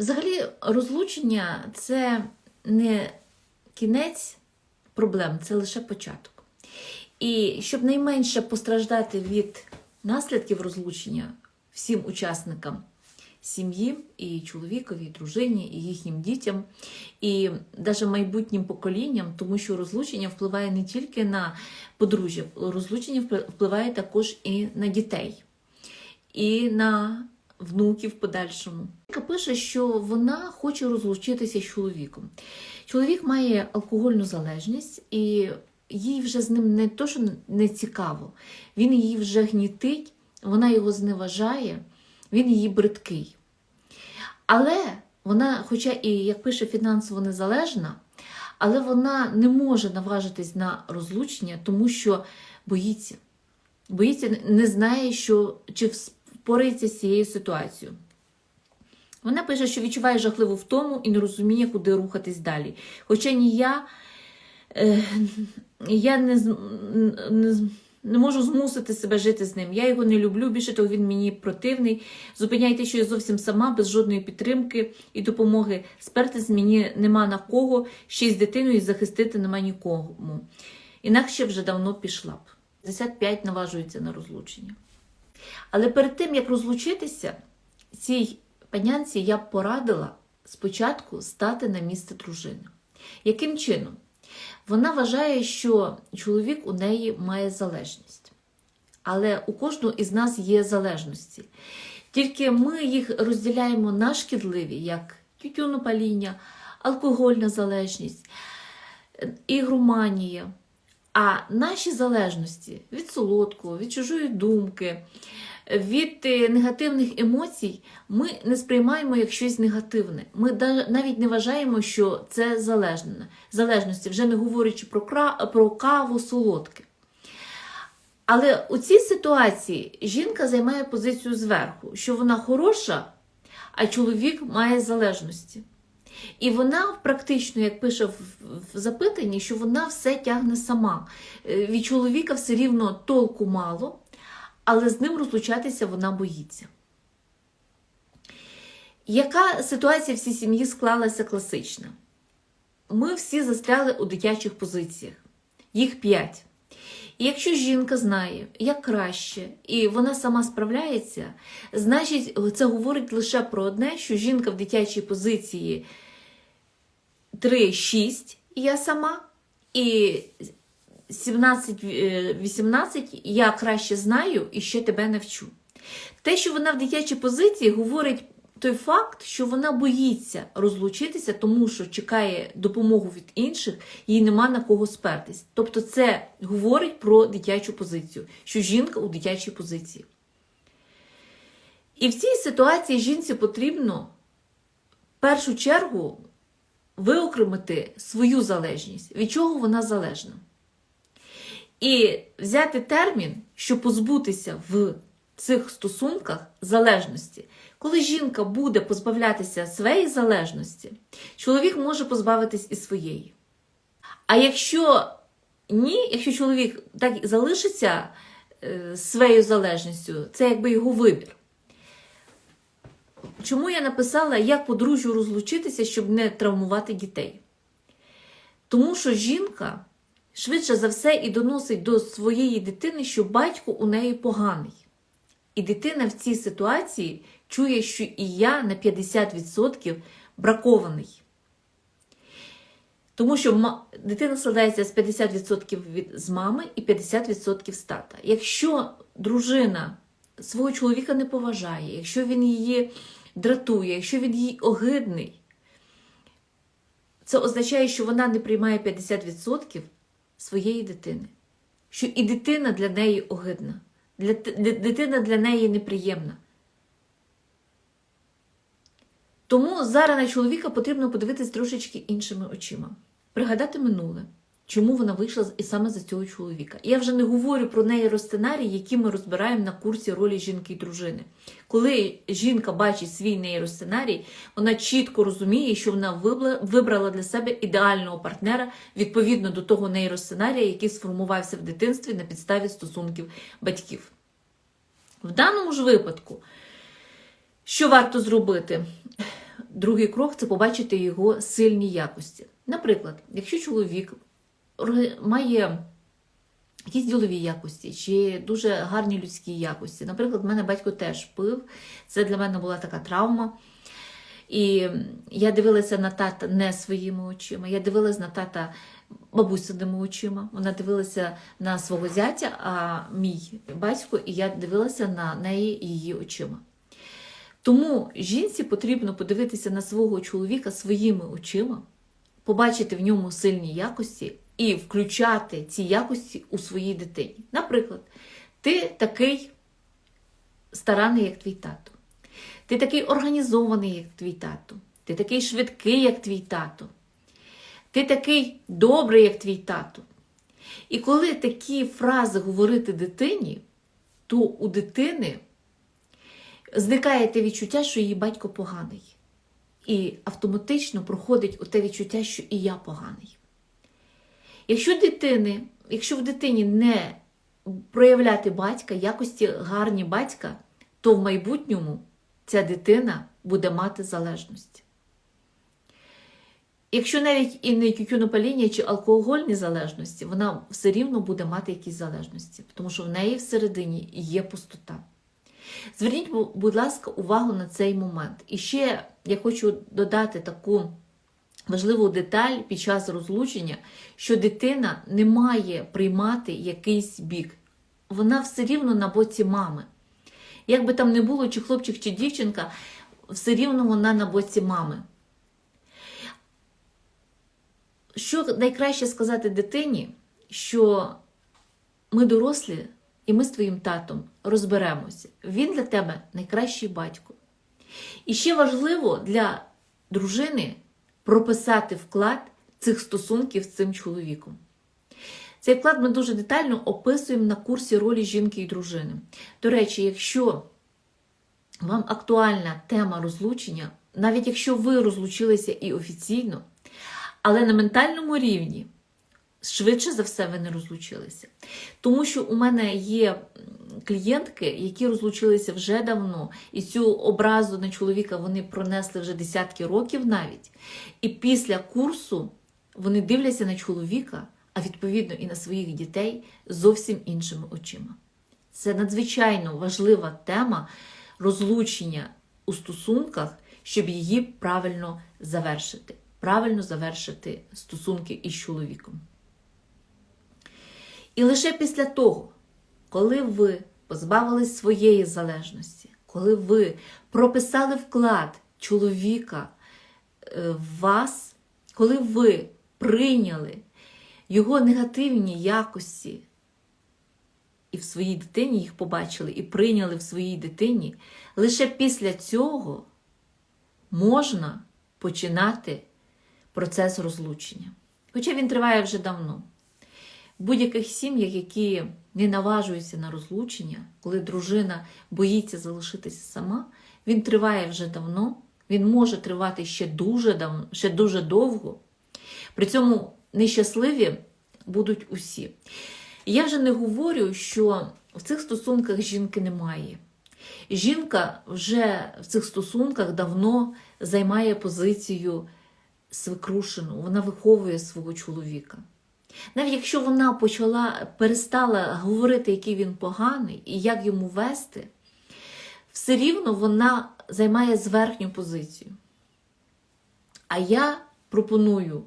Взагалі, розлучення це не кінець проблем, це лише початок. І щоб найменше постраждати від наслідків розлучення всім учасникам сім'ї, і чоловікові, і дружині, і їхнім дітям, і навіть майбутнім поколінням, тому що розлучення впливає не тільки на подружжя, розлучення впли- впливає також і на дітей, і на внуків в подальшому. Жінка пише, що вона хоче розлучитися з чоловіком. Чоловік має алкогольну залежність, і їй вже з ним не то, що не цікаво, він її вже гнітить, вона його зневажає, він її бридкий. Але вона, хоча і, як пише, фінансово незалежна, але вона не може наважитись на розлучення, тому що боїться. Боїться, не знає, що, чи впорається з цією ситуацією. Вона пише, що відчуває жахливу втому і не розуміє, куди рухатись далі. Хоча ні я, е, я не, не, не можу змусити себе жити з ним. Я його не люблю, більше того, він мені противний. Зупиняйте, що я зовсім сама, без жодної підтримки і допомоги. Спертись мені нема на кого, ще й з дитиною захистити нема нікому. Інакше вже давно пішла б. 55 наважується на розлучення. Але перед тим, як розлучитися, цій панянці я б порадила спочатку стати на місце дружини. Яким чином? Вона вважає, що чоловік у неї має залежність. Але у кожного із нас є залежності. Тільки ми їх розділяємо на шкідливі, як тютюнопаління, алкогольна залежність, ігроманія. А наші залежності від солодкого, від чужої думки, від е, негативних емоцій ми не сприймаємо як щось негативне. Ми навіть не вважаємо, що це залежне. залежності, вже не говорячи про, про каву, солодке. Але у цій ситуації жінка займає позицію зверху, що вона хороша, а чоловік має залежності. І вона практично, як пише в, запитанні, що вона все тягне сама. Е, Від чоловіка все рівно толку мало, але з ним розлучатися вона боїться. Яка ситуація в цій сім'ї склалася класична? Ми всі застряли у дитячих позиціях, їх п'ять. І якщо жінка знає, як краще, і вона сама справляється, значить, це говорить лише про одне, що жінка в дитячій позиції 3-6 я сама, і 17-18 я краще знаю і ще тебе навчу. Те, що вона в дитячій позиції, говорить той факт, що вона боїться розлучитися, тому що чекає допомогу від інших, їй нема на кого спертись. Тобто, це говорить про дитячу позицію, що жінка у дитячій позиції. І в цій ситуації жінці потрібно в першу чергу виокремити свою залежність, від чого вона залежна. І взяти термін, щоб позбутися в цих стосунках залежності. Коли жінка буде позбавлятися своєї залежності, чоловік може позбавитись і своєї. А якщо ні, якщо чоловік так залишиться е, своєю залежністю, це якби його вибір. Чому я написала, як подружжю розлучитися, щоб не травмувати дітей? Тому що жінка швидше за все і доносить до своєї дитини, що батько у неї поганий. І дитина в цій ситуації чує, що і я на 50% бракований. Тому що дитина складається з 50% від, з мами і 50% з тата. Якщо дружина свого чоловіка не поважає, якщо він її дратує, якщо він їй огидний, це означає, що вона не приймає 50% своєї дитини. Що і дитина для неї огидна, для, дитина для неї неприємна. Тому зараз на чоловіка потрібно подивитись трошечки іншими очима, пригадати минуле, чому вона вийшла і саме за цього чоловіка. І я вже не говорю про нейросценарій, які ми розбираємо на курсі ролі жінки і дружини. Коли жінка бачить свій нейросценарій, вона чітко розуміє, що вона вибрала для себе ідеального партнера відповідно до того нейросценарія, який сформувався в дитинстві на підставі стосунків батьків. В даному ж випадку, що варто зробити? другий крок це побачити його сильні якості. Наприклад, якщо чоловік має якісь ділові якості чи дуже гарні людські якості. Наприклад, в мене батько теж пив. Це для мене була така травма. І я дивилася на тата не своїми очима. Я дивилася на тата бабусиними очима. Вона дивилася на свого зятя, а мій батько, і я дивилася на неї її очима. Тому жінці потрібно подивитися на свого чоловіка своїми очима, побачити в ньому сильні якості і включати ці якості у своїй дитині. Наприклад, ти такий старанний, як твій тато. Ти такий організований, як твій тато. Ти такий швидкий, як твій тато. Ти такий добрий, як твій тато. І коли такі фрази говорити дитині, то у дитини зникає те відчуття, що її батько поганий. І автоматично проходить у те відчуття, що і я поганий. Якщо дитини, якщо в дитині не проявляти батька, якості гарні батька, то в майбутньому ця дитина буде мати залежність. Якщо навіть і не тютюнопаління чи алкогольні залежності, вона все рівно буде мати якісь залежності, тому що в неї всередині є пустота. Зверніть, будь ласка, увагу на цей момент. І ще я хочу додати таку важливу деталь під час розлучення, що дитина не має приймати якийсь бік. Вона все рівно на боці мами. Як би там не було, чи хлопчик, чи дівчинка, все рівно вона на боці мами. Що найкраще сказати дитині, що ми дорослі, і ми з твоїм татом розберемося. Він для тебе найкращий батько. І ще важливо для дружини прописати вклад цих стосунків з цим чоловіком. Цей вклад ми дуже детально описуємо на курсі ролі жінки і дружини. До речі, якщо вам актуальна тема розлучення, навіть якщо ви розлучилися і офіційно, але на ментальному рівні, швидше за все, ви не розлучилися. Тому що у мене є клієнтки, які розлучилися вже давно, і цю образу на чоловіка вони пронесли вже десятки років навіть. І після курсу вони дивляться на чоловіка, а відповідно і на своїх дітей зовсім іншими очима. Це надзвичайно важлива тема розлучення у стосунках, щоб її правильно завершити. Правильно завершити стосунки із чоловіком. І лише після того, коли ви позбавились своєї залежності, коли ви прописали вклад чоловіка е, в вас, коли ви прийняли його негативні якості і в своїй дитині їх побачили, і прийняли в своїй дитині, лише після цього можна починати процес розлучення. Хоча він триває вже давно. Будь-яких сім'ях, які не наважуються на розлучення, коли дружина боїться залишитися сама, він триває вже давно, він може тривати ще дуже давно, ще дуже довго. При цьому нещасливі будуть усі. Я вже не говорю, що в цих стосунках жінки немає. Жінка вже в цих стосунках давно займає позицію свекрушену, вона виховує свого чоловіка. Навіть якщо вона почала перестала говорити, який він поганий і як йому вести, все рівно вона займає зверхню позицію. А я пропоную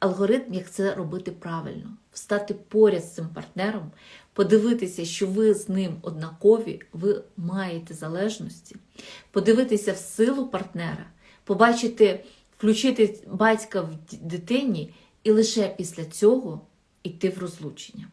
алгоритм, як це робити правильно, встати поряд з цим партнером, подивитися, що ви з ним однакові, ви маєте залежності, подивитися в силу партнера, побачити, включити батька в дитині і лише після цього йти в розлучення.